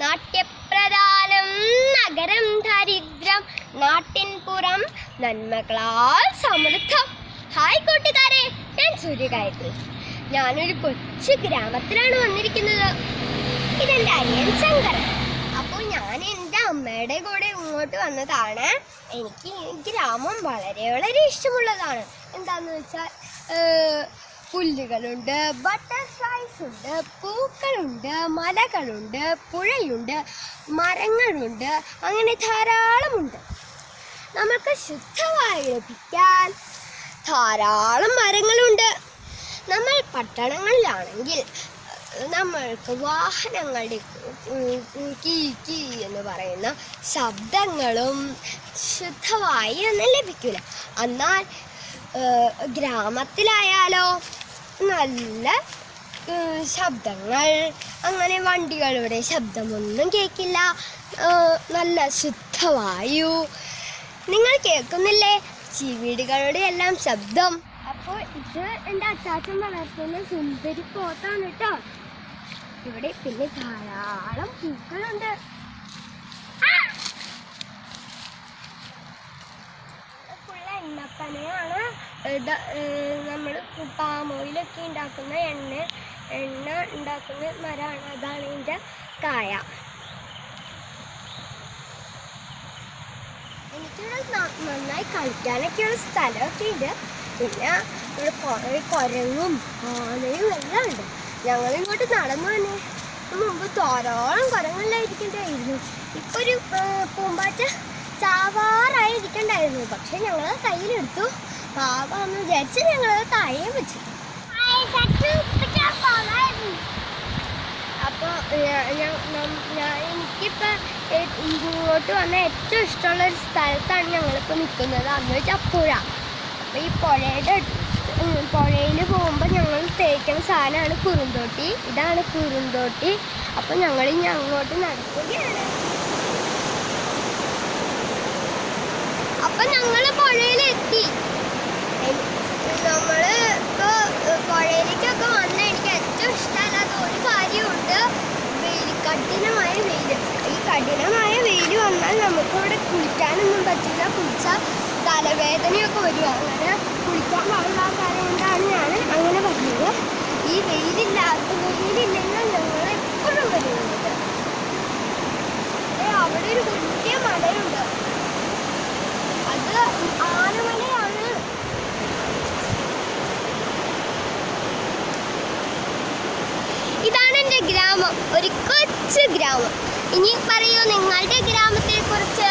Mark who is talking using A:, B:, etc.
A: നാട്യപ്രധാനം നഗരം ദരിദ്രം നാട്ടിൻ പുറം നന്മകളാൽ സമൃദ്ധം. ഹായ് കൂട്ടുകാരെ ഞാൻ സൂര്യഗായത്രി. ഞാനൊരു കൊച്ചു ഗ്രാമത്തിലാണ് വന്നിരിക്കുന്നത്. ഇതെന്റെ അനിയൻ ശങ്കർ. അപ്പോൾ ഞാൻ എന്റെ അമ്മയുടെ കൂടെ ഇങ്ങോട്ട് വന്നതാണ്. എനിക്ക് ഗ്രാമം വളരെ വളരെ ഇഷ്ടമുള്ളതാണ്. എന്താന്ന് വെച്ചാൽ പുല്ലുകളുണ്ട് ബട്ടർഫ്ലൈസ് ഉണ്ട് പൂക്കളുണ്ട് മലകളുണ്ട് പുഴയുണ്ട് മരങ്ങളുണ്ട് അങ്ങനെ ധാരാളമുണ്ട്. നമുക്ക് ശുദ്ധവായു ലഭിക്കാൻ ധാരാളം മരങ്ങളുണ്ട്. നമ്മൾ പട്ടണങ്ങളിലാണെങ്കിൽ നമ്മൾക്ക് വാഹനങ്ങളുടെ കീ കീ എന്ന് പറയുന്ന ശബ്ദങ്ങളും ശുദ്ധവായു ഒന്നും ലഭിക്കില്ല എന്നാൽ ഗ്രാമത്തിലായാലോ നല്ല ശബ്ദങ്ങൾ. അങ്ങനെ വണ്ടികളുടെ ശബ്ദമൊന്നും കേൾക്കില്ല. നല്ല ശുദ്ധവായു നിങ്ങൾ കേൾക്കുന്നില്ലേ? ചീവീടുകളുടെ എല്ലാം ശബ്ദം. അപ്പോൾ ഇത് എന്റെ അച്ചാച്ചൻ വളർത്തുന്ന സുന്ദരി പോത്താണ് കേട്ടോ. ഇവിടെ പിന്നെ ധാരാളം പൂക്കളുണ്ട്. നമ്മൾ പാം ഓയിലൊക്കെ ഉണ്ടാക്കുന്ന എണ്ണ എണ്ണ ഉണ്ടാക്കുന്ന മരമാണ് അതാണ് ഇതിന്റെ കായ. എനിക്കിവിടെ നന്നായി കളിക്കാനൊക്കെയുള്ള സ്ഥലമൊക്കെ ഉണ്ട് പിന്നെ ഇവിടെ കുറേ കുരങ്ങും ആനയും എല്ലാം ഉണ്ട്. ഞങ്ങൾ ഇങ്ങോട്ട് നടന്നു തന്നെ. മുമ്പ് ധാരാളം കുരങ്ങെല്ലായിരിക്കണ്ടായിരുന്നു ഇപ്പൊ ഒരു പൂമ്പാറ്റ ചാവാറായി ഇരിക്കണ്ടായിരുന്നു പക്ഷെ ഞങ്ങൾ കയ്യിലെടുത്തു. പാവാന്ന് വിചാരിച്ച് ഞങ്ങൾ താഴെ വെച്ചു. അപ്പോൾ എനിക്കിപ്പോൾ ഇങ്ങോട്ട് വന്ന ഏറ്റവും ഇഷ്ടമുള്ള ഒരു സ്ഥലത്താണ് ഞങ്ങളിപ്പോൾ നിൽക്കുന്നത് അന്ന് വെച്ചാൽ പുഴ അപ്പോൾ ഈ പുഴയുടെ പുഴയിൽ പോകുമ്പോൾ ഞങ്ങൾ തേക്കുന്ന സാധനമാണ് കുറുന്തോട്ടി. ഇതാണ് കുറുന്തോട്ടി. അപ്പോൾ ഞങ്ങൾ ഇനി അങ്ങോട്ട് നടക്കുകയാണ്. അപ്പം ഞങ്ങൾ പുഴയിലെത്തി. നമ്മൾ ഇപ്പൊ പുഴയിലേക്കൊക്കെ വന്ന എനിക്ക് ഏറ്റവും ഇഷ്ടമല്ലാത്ത ഒരു കാര്യമുണ്ട്. വെയിൽ കഠിനമായ വെയിൽ ഈ കഠിനമായ വെയിൽ വന്നാൽ നമുക്കിവിടെ കുളിക്കാനൊന്നും പറ്റില്ല. കുളിച്ചാൽ തലവേദനയൊക്കെ വരും. അങ്ങനെ ഗ്രാമം ഒരു കൊച്ചു ഗ്രാമം. ഇനി പറയൂ നിങ്ങളുടെ ഗ്രാമത്തെ കുറിച്ച്